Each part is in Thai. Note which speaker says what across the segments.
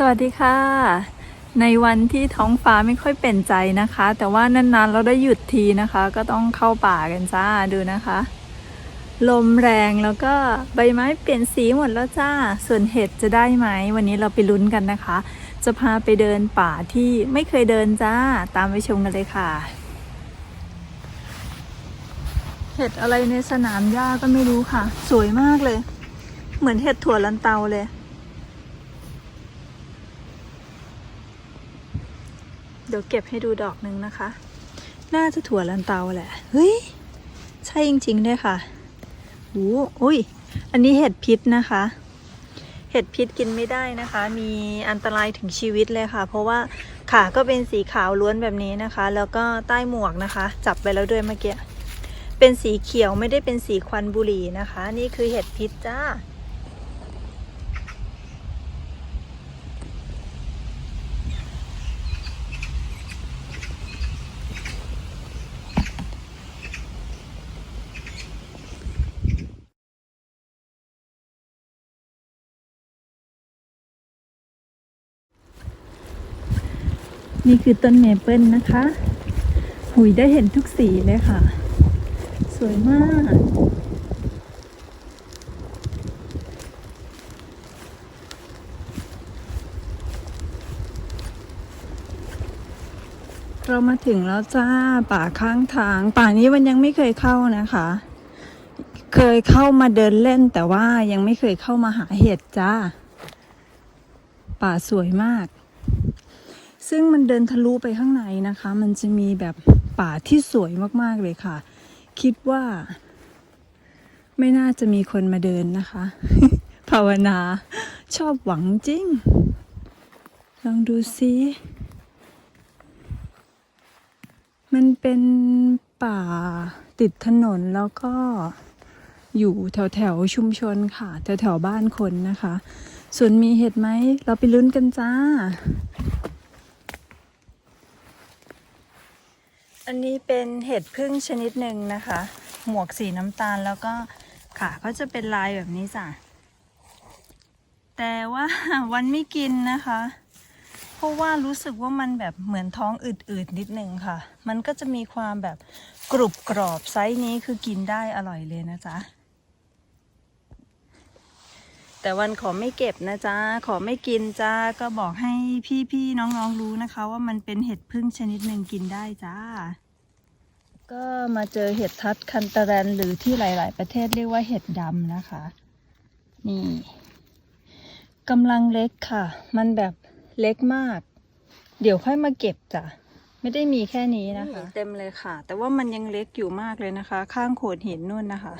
Speaker 1: สวัสดีค่ะ ในวันที่ท้องฟ้าไม่ค่อยเป็นใจนะคะ แต่ว่านานๆเราได้หยุดทีนะคะ ก็ต้องเข้าป่ากันจ้าดูนะคะ ลมแรงแล้วก็ใบไม้เปลี่ยนสีหมดแล้วจ้า ส่วนเห็ดจะได้ไหม วันนี้เราไปลุ้นกันนะคะ จะพาไปเดินป่าที่ไม่เคยเดินจ้าตามไปชมกันเลยค่ะ เห็ดอะไรในสนามหญ้าก็ไม่รู้ค่ะ สวยมากเลย เหมือนเห็ดถั่วลันเตาเลย เดี๋ยวเก็บให้ดูดอกหนึ่งนะคะ น่าจะถั่วลันเตาแหละ เฮ้ย ใช่จริงๆด้วยค่ะโอ้อุ้ย อันนี้เห็ดพิษนะคะ เห็ดพิษกินไม่ได้นะคะ มีอันตรายถึงชีวิตเลยค่ะ เพราะว่าขาก็เป็นสีขาวล้วนแบบนี้นะคะ แล้วก็ใต้หมวกนะคะ จับไปแล้วด้วยเมื่อกี้ เป็นสีเขียวไม่ได้เป็นสีควันบุหรี่นะคะ นี่คือเห็ดพิษจ้า นี่คือต้นเมเปิลนะคะ หุยได้เห็นทุกสีเลยค่ะ สวยมากเรามาถึงแล้วจ้าป่าข้างทาง ป่านี้มันยังไม่เคยเข้านะคะ เคยเข้ามาเดินเล่นแต่ว่ายังไม่เคยเข้ามาหาเห็ดจ้า ป่าสวยมาก ซึ่งมันเดินทะลุไปข้างในนะคะ มันจะมีแบบป่าที่สวยมากๆเลยค่ะ คิดว่า ไม่น่าจะมีคนมาเดินนะคะ ภาวนาชอบหวังจริง ลองดูซิมันเป็นป่าติดถนนแล้วก็อยู่แถวแถวชุมชนค่ะแถวแถวบ้านคนนะคะ ส่วนมีเห็ดไหม เราไปลุ้นกันจ้า อันนี้เป็นเห็ดพึ่งชนิดหนึ่งนะคะ หมวกสีน้ำตาลแล้วก็ขาก็จะเป็นลายแบบนี้จ้ะแต่ว่าวันไม่กินนะคะ เพราะว่ารู้สึกว่ามันแบบเหมือนท้องอืดๆนิดนึงค่ะ มันก็จะมีความแบบกรุบกรอบไซส์นี้คือกินได้อร่อยเลยนะจ๊ะ แต่วันขอไม่เก็บนะจ๊ะ ขอไม่กินจ้า ก็บอกให้พี่ๆน้องๆรู้นะคะ ว่ามันเป็นเห็ดพึ่งชนิดหนึ่งกินได้จ้า ก็มาเจอเห็ดทัดคันตะแรนหรือที่หลาย ๆ ประเทศเรียกว่าเห็ดดำนะคะ นี่กำลังเล็กค่ะ มันแบบเล็กมาก เดี๋ยวค่อยมาเก็บจ้ะ ไม่ได้มีแค่นี้นะคะ เต็มเลยค่ะ แต่ว่ามันยังเล็กอยู่มากเลยนะคะ ข้างโขดหินนู่นนะคะ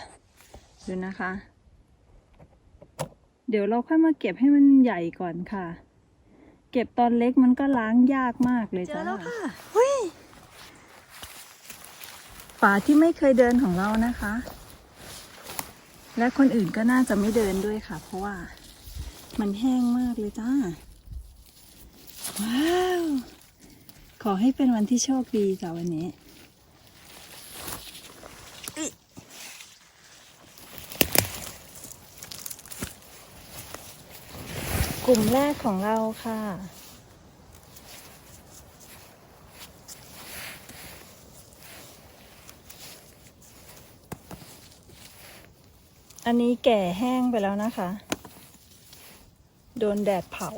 Speaker 1: ดูนะคะ เดี๋ยวเราค่อยมาเก็บให้มันใหญ่ก่อนค่ะ เก็บตอนเล็กมันก็ล้างยากมากเลยจ้าเจอแล้วค่ะหุยป่าที่ไม่เคยเดินของเรานะคะ และคนอื่นก็น่าจะไม่เดินด้วยค่ะ เพราะว่ามันแห้งมากเลยจ้า ว้าว ขอให้เป็นวันที่โชคดีจ้าวันนี้ กลุ่มแรกของเราค่ะ อันนี้แก่แห้งไปแล้วนะคะ โดนแดดเผา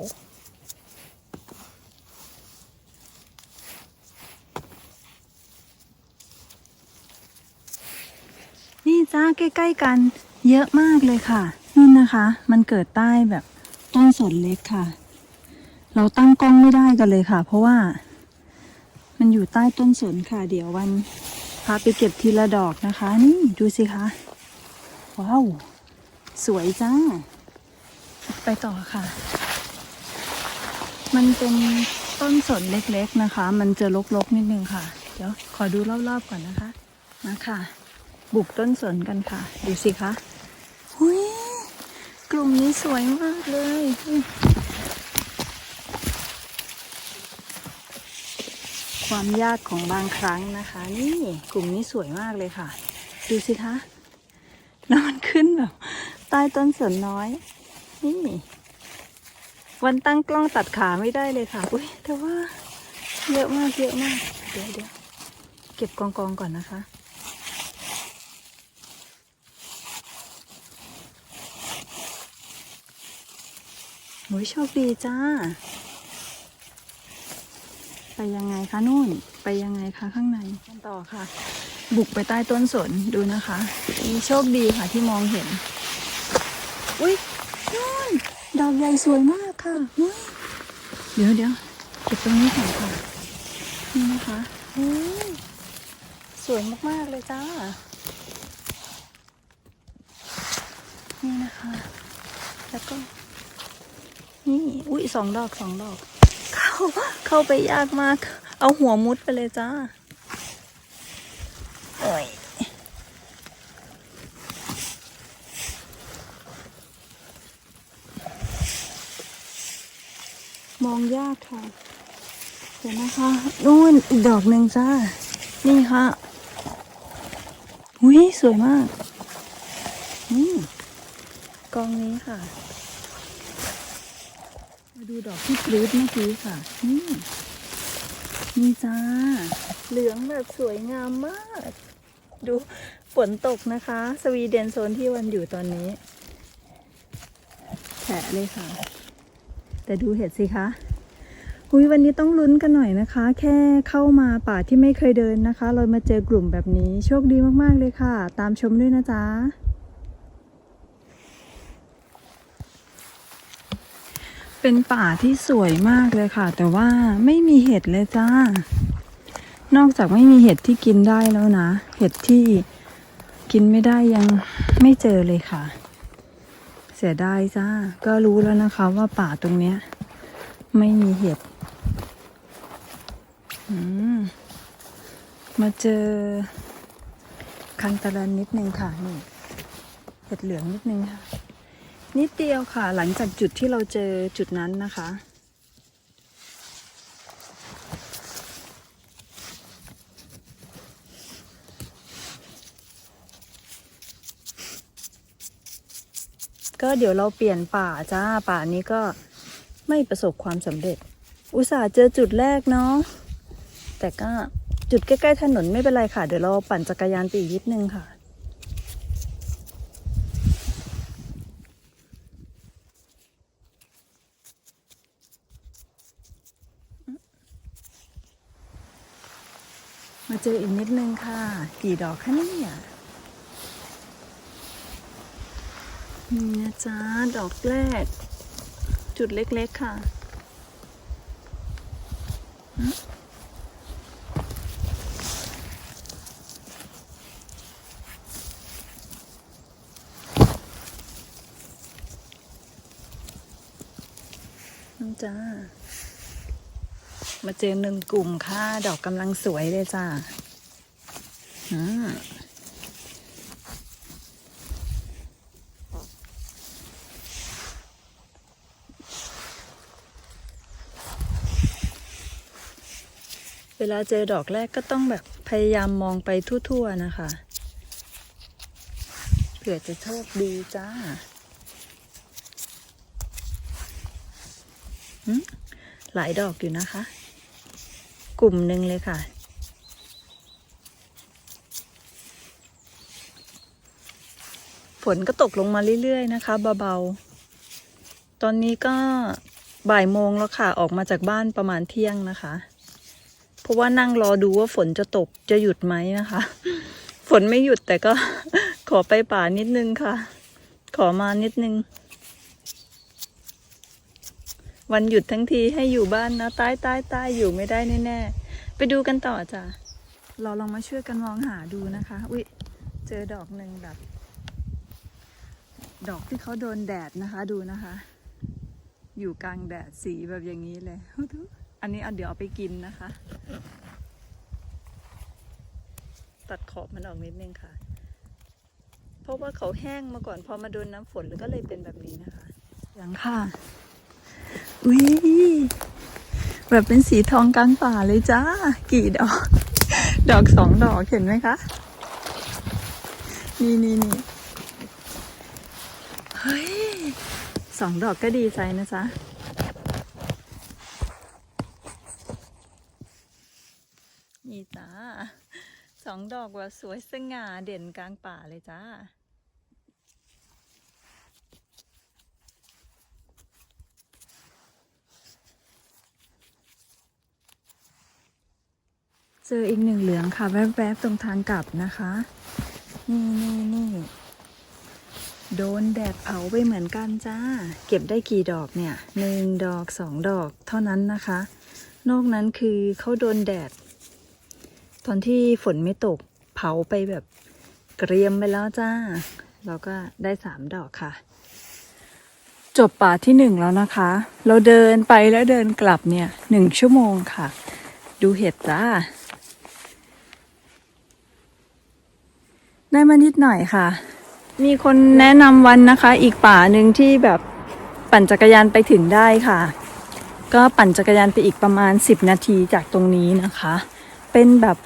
Speaker 1: นี่จ้าใกล้ ๆ กันเยอะมากเลยค่ะนู่นนะคะ มันเกิดใต้แบบ ต้นสนเล็กค่ะ เราตั้งกล้องไม่ได้กันเลยค่ะ เพราะว่า มันอยู่ใต้ต้นสนค่ะ เดี๋ยววันพาไปเก็บทีละดอกนะคะ นี่ดูสิคะว้าวสวยจ้า ไปต่อค่ะ มันเป็นต้นสนเล็กๆนะคะ มันจะรกๆนิดนึงค่ะ เดี๋ยวขอดูรอบๆก่อนนะคะมาค่ะ บุกต้นสนกันค่ะ ดูสิคะ กลุ่มนี้สวยมากเลยความยากของบางครั้งนะคะ นี่กลุ่มนี้สวยมากเลยค่ะ ดูสิคะแล้วมันขึ้นแบบใต้ต้นสนน้อย นี่ วันตั้งกล้องตัดขาไม่ได้เลยค่ะ อุ้ยแต่ว่าเยอะมากเยอะมาก เดี๋ยวเดี๋ยวเก็บกองกองก่อนนะคะ โอ้ยโชคดีจ้า ไปยังไงคะนู่น ไปยังไงคะข้างในกันต่อค่ะ บุกไปใต้ต้นสนดูนะคะนี่โชคดีค่ะที่มองเห็น อุ้ยนู่นดอกใหญ่สวยมากค่ะอุ๊ยเดี๋ยวเดี๋ยวเก็บตรงนี้ก่อนค่ะ นี่นะคะอุ้ยสวยมากๆเลยจ้า นี่นะคะ แล้วก็ นี่อุ้ยสองดอกสองดอก เข้าเข้าไปยากมาก เอาหัวมุดไปเลยจ้าโอ้ยมองยากค่ะ เดี๋ยวนะคะนู่นอีกดอกหนึ่งจ้า นี่ค่ะ อุ้ยสวยมาก นี่กองนี้ค่ะ ดูดอกที่กรีดเมื่อกี้ค่ะ นี่นี่จ้า เหลืองแบบสวยงามมาก ดูฝนตกนะคะ สวีเดนโซนที่วันอยู่ตอนนี้แฉะเลยค่ะ แต่ดูเห็ดสิคะอุยวันนี้ต้องลุ้นกันหน่อยนะคะ แค่เข้ามาป่าที่ไม่เคยเดินนะคะ เรามาเจอกลุ่มแบบนี้ โชคดีมากๆเลยค่ะ ตามชมด้วยนะจ๊ะ เป็นป่าที่สวยมากเลยค่ะ แต่ว่าไม่มีเห็ดเลยจ้า นอกจากไม่มีเห็ดที่กินได้แล้วนะ เห็ดที่กินไม่ได้ยังไม่เจอเลยค่ะ เสียดายจ้า ก็รู้แล้วนะคะว่าป่าตรงเนี้ย ไม่มีเห็ดมมาเจอ คันตะลันนิดนึงค่ะนี่เห็ดเหลืองนิดนึงค่ะ นิดเดียวค่ะ หลังจากจุดที่เราเจอจุดนั้นนะคะ ก็เดี๋ยวเราเปลี่ยนป่าจ้า ป่านี้ก็ไม่ประสบความสำเร็จ อุตส่าห์เจอจุดแรกเนาะ แต่ก็จุดใกล้ ๆ ถนนไม่เป็นไรค่ะ เดี๋ยวเราปั่นจักรยานไปอีกนิดนึงค่ะ มาเจออีกนิดนึงค่ะ กี่ดอกคะเนี่ยนี่นะจ๊ะ ดอกแรก จุดเล็กๆค่ะอืมนี่จ้า มาเจอหนึ่งกลุ่มค่ะ ดอกกำลังสวยเลยจ้าอ่าเวลาเจอดอกแรกก็ต้องแบบพยายามมองไปทั่วๆนะคะ เผื่อจะโชคดีจ้าหลายดอกอยู่นะคะ กลุ่มหนึ่งเลยค่ะ ฝนก็ตกลงมาเรื่อยๆนะคะเบาๆ ตอนนี้ก็บ่ายโมงแล้วค่ะ ออกมาจากบ้านประมาณเที่ยงนะคะ เพราะว่านั่งรอดูว่าฝนจะตกจะหยุดไหมนะคะ ฝนไม่หยุดแต่ก็ขอไปป่านิดนึงค่ะ ขอมานิดนึง วันหยุดทั้งทีให้อยู่บ้านนะใต้ใต้ใต้อยู่ไม่ได้แน่ๆไปดูกันต่อจ้ะเราลองมาช่วยกันมองหาดูนะคะอุ้ยเจอดอกหนึ่งแบบ ดอกที่เขาโดนแดดนะคะดูนะคะ อยู่กลางแดดสีแบบอย่างนี้เลยอันนี้เอาเดี๋ยวเอาไปกินนะคะ ตัดขอบมันออกนิดนึงค่ะ เพราะว่าเขาแห้งมาก่อนพอมาโดนน้ำฝนแล้วก็เลยเป็นแบบนี้นะคะยังค่ะ อุ้ยแบบเป็นสีทองกลางป่าเลยจ้า กี่ดอก ดอกสองดอกเห็นไหมคะ นี่นี่นี่เฮ้ยสองดอกก็ดีใจนะจ๊ะนี่จ้าสองดอกว่าสวยสง่าเด่นกลางป่าเลยจ้า เจออีกหนึ่งเหลืองค่ะ แวบๆตรงทางกลับนะคะ นี่นี่นี่โดนแดดเผาไปเหมือนกันจ้า เก็บได้กี่ดอกเนี่ยหนึ่งดอกสองดอกเท่านั้นนะคะ นอกนั้นคือเขาโดนแดด ตอนที่ฝนไม่ตกเผาไปแบบเกรียมไปแล้วจ้า เราก็ได้สามดอกค่ะ จบป่าที่หนึ่งแล้วนะคะ เราเดินไปแล้วเดินกลับเนี่ยหนึ่งชั่วโมงค่ะ ดูเห็ดจ้า ได้มานิดหน่อยค่ะ มีคนแนะนำวันนะคะ อีกป่าหนึ่งที่แบบปั่นจักรยานไปถึงได้ค่ะ ก็ปั่นจักรยานไปอีกประมาณ 10 นาทีจากตรงนี้นะคะ เป็นแบบ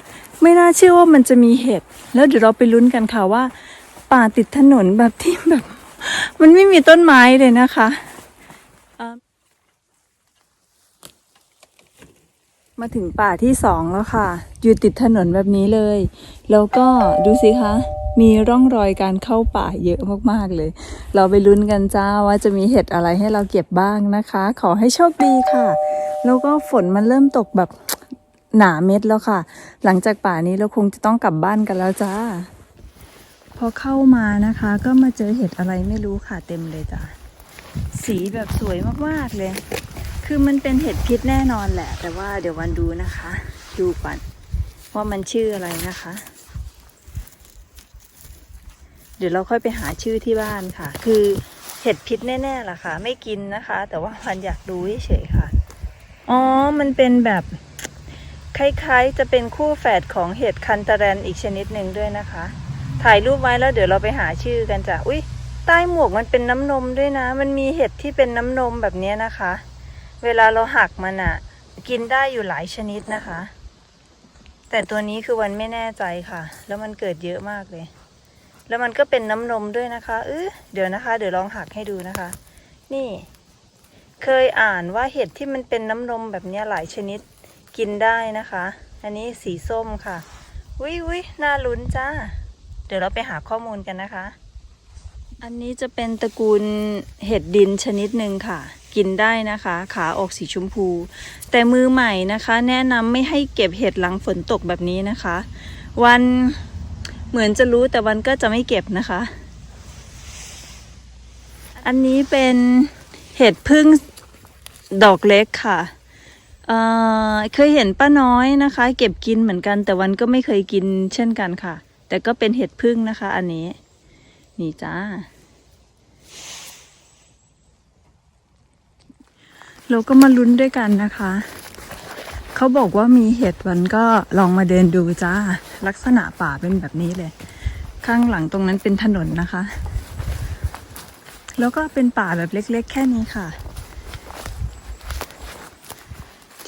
Speaker 1: ไม่น่าเชื่อว่ามันจะมีเห็ดแล้วเดี๋ยวเราไปลุ้นกันค่ะว่า ป่าติดถนนแบบที่แบบ มันไม่มีต้นไม้เลยนะคะอ่า มาถึงป่าที่สองแล้วค่ะ อยู่ติดถนนแบบนี้เลย แล้วก็ดูสิคะ มีร่องรอยการเข้าป่าเยอะมากๆเลย เราไปลุ้นกันจ้าว่าจะมีเห็ดอะไรให้เราเก็บบ้างนะคะ ขอให้โชคดีค่ะ แล้วก็ฝนมันเริ่มตกแบบหนาเม็ดแล้วค่ะ หลังจากป่านี้เราคงจะต้องกลับบ้านกันแล้วจ้า พอเข้ามานะคะ ก็มาเจอเห็ดอะไรไม่รู้ค่ะเต็มเลยจ้าสีแบบสวยมากๆเลย คือมันเป็นเห็ดพิษแน่นอนแหละ แต่ว่าเดี๋ยววันดูนะคะ ดูก่อนว่ามันชื่ออะไรนะคะ เดี๋ยวเราค่อยไปหาชื่อที่บ้านค่ะ คือเห็ดพิษแน่ๆล่ะค่ะ ไม่กินนะคะ แต่ว่าวันอยากดูเฉยๆค่ะ อ๋อ มันเป็นแบบคล้ายๆ จะเป็นคู่แฝดของเห็ดคันตแรนอีกชนิดหนึ่งด้วยนะคะ ถ่ายรูปไว้แล้วเดี๋ยวเราไปหาชื่อกันจ้ะ อุ้ยใต้หมวกมันเป็นน้ำนมด้วยนะ มันมีเห็ดที่เป็นน้ำนมแบบนี้นะคะ เวลาเราหักมันอะกินได้อยู่หลายชนิดนะคะ แต่ตัวนี้คือวันไม่แน่ใจค่ะ แล้วมันเกิดเยอะมากเลย แล้วมันก็เป็นน้ำนมด้วยนะคะเออเดี๋ยวนะคะ เดี๋ยวลองหักให้ดูนะคะ นี่ เคยอ่านว่าเห็ดที่มันเป็นน้ำนมแบบนี้หลายชนิดกินได้นะคะ อันนี้สีส้มค่ะวิวิน่าลุ้นจ้า เดี๋ยวเราไปหาข้อมูลกันนะคะ อันนี้จะเป็นตระกูลเห็ดดินชนิดหนึ่งค่ะ กินได้นะคะ ขาออกสีชมพู แต่มือใหม่นะคะ แนะนำไม่ให้เก็บเห็ดหลังฝนตกแบบนี้นะคะ วันเหมือนจะรู้แต่วันก็จะไม่เก็บนะคะ อันนี้เป็นเห็ดพึ่งดอกเล็กค่ะเเคยเห็นป้าน้อยนะคะ เก็บกินเหมือนกัน แต่วันก็ไม่เคยกินเช่นกันค่ะ แต่ก็เป็นเห็ดพึ่งนะคะ อันนี้ นี่จ้า เราก็มาลุ้นด้วยกันนะคะ เขาบอกว่ามีเห็ดวันก็ลองมาเดินดูจ้า ลักษณะป่าเป็นแบบนี้เลย ข้างหลังตรงนั้นเป็นถนนนะคะ แล้วก็เป็นป่าแบบเล็ก ๆ แค่นี้ค่ะ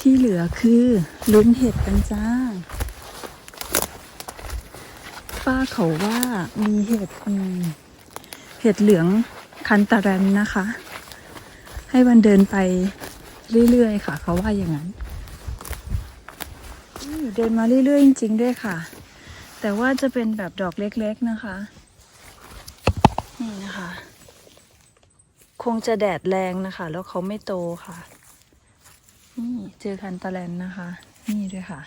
Speaker 1: ที่เหลือคือลุ้นเห็ดกันจ้า ป้าเขาว่ามีเห็ดอืมเห็ดเหลืองคันตาแรนนะคะ ให้วันเดินไป เรื่อยๆค่ะ เขาว่าอย่างนั้นเดินมาเรื่อยๆจริงๆด้วยค่ะ แต่ว่าจะเป็นแบบดอกเล็กๆนะคะ นี่นะคะ คงจะแดดแรงนะคะ แล้วเขาไม่โตค่ะ นี่เจอคันตาแลนนะคะ นี่ด้วยค่ะ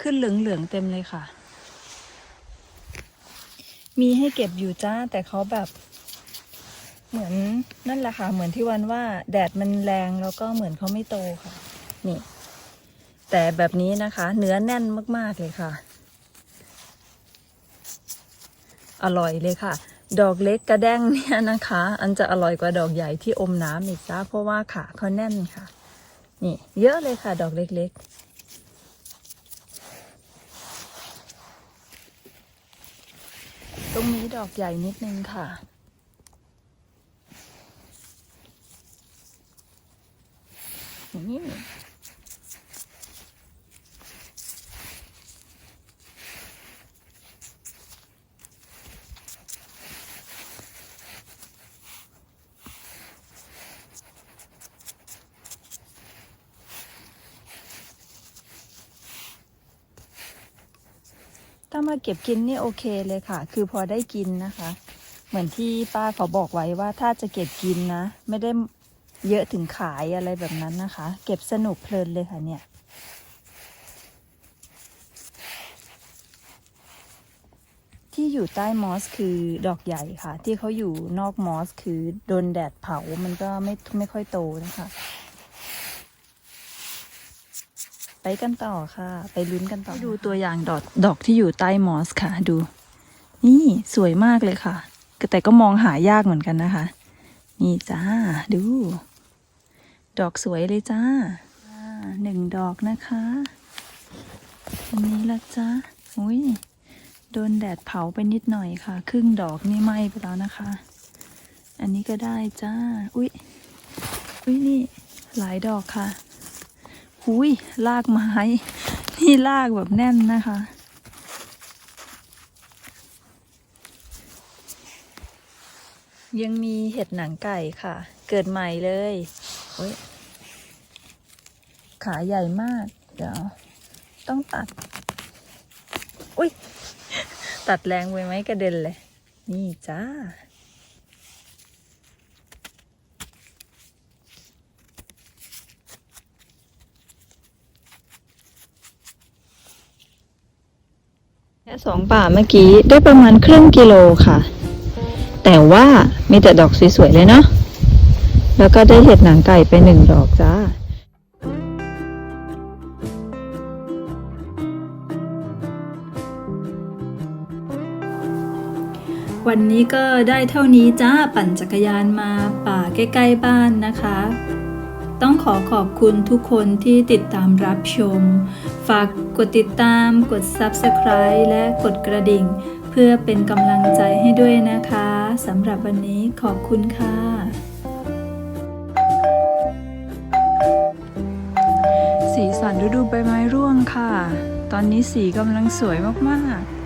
Speaker 1: ขึ้นเหลืองๆเต็มเลยค่ะ มีให้เก็บอยู่จ้าแต่เขาแบบ เหมือนนั่นแหละค่ะ เหมือนที่วันว่าแดดมันแรงแล้วก็เหมือนเขาไม่โตค่ะ นี่ แต่แบบนี้นะคะ เนื้อแน่นมากๆเลยค่ะ อร่อยเลยค่ะ ดอกเล็กกระแด้งเนี่ยนะคะ อันจะอร่อยกว่าดอกใหญ่ที่อมน้ำอีกจ้าเพราะว่าขาเขาแน่นค่ะ นี่ เยอะเลยค่ะ ดอกเล็กๆตรงนี้ดอกใหญ่นิดนึงค่ะ นี่ถ้ามาเก็บกินนี่โอเคเลยค่ะ คือพอได้กินนะคะ เหมือนที่ป้าเขาบอกไว้ว่าถ้าจะเก็บกินนะ ไม่ได้ เยอะถึงขายอะไรแบบนั้นนะคะ เก็บสนุกเพลินเลยค่ะเนี่ยที่อยู่ใต้มอสคือดอกใหญ่ค่ะ ที่เขาอยู่นอกมอสคือโดนแดดเผามันก็ไม่ไม่ค่อยโตนะคะ ไปกันต่อค่ะ ไปลุ้นกันต่อดูตัวอย่างดอกดอกที่อยู่ใต้มอสค่ะ ดู นี่สวยมากเลยค่ะ แต่ก็มองหายากเหมือนกันนะคะ นี่จ้าดู ดอกสวยเลยจ้าหนึ่งดอกนะคะอันนี้ละจ้าอุ้ยโดนแดดเผาไปนิดหน่อยค่ะ ครึ่งดอกนี่ไหม้ไปแล้วนะคะ อันนี้ก็ได้จ้า อุ๊ยอุ๊ยนี่หลายดอกค่ะหุยลากไม้ นี่ลากแบบแน่นนะคะ ยังมีเห็ดหนังไก่ค่ะ เกิดใหม่เลย โอ้ยขาใหญ่มาก เดี๋ยว ต้องตัด อุ๊ยตัดแรงไปไหมกระเด็นเลย นี่จ้า แค่สองป่าเมื่อกี้ได้ประมาณครึ่งกิโลค่ะ แต่ว่ามีแต่ดอกสวยๆเลยเนาะ แล้วก็ได้เห็ดหนังไก่ไปหนึ่งดอกจ้าวันนี้ก็ได้เท่านี้จ้าปั่นจักรยานมาป่าใกล้ๆบ้านนะคะ ต้องขอขอบคุณทุกคนที่ติดตามรับชม ฝากกดติดตามกด Subscribe และกดกระดิ่ง เพื่อเป็นกำลังใจให้ด้วยนะคะสำหรับวันนี้ขอบคุณค่ะ สันฤดูใบไม้ร่วงค่ะ ตอนนี้สีกำลังสวยมากๆ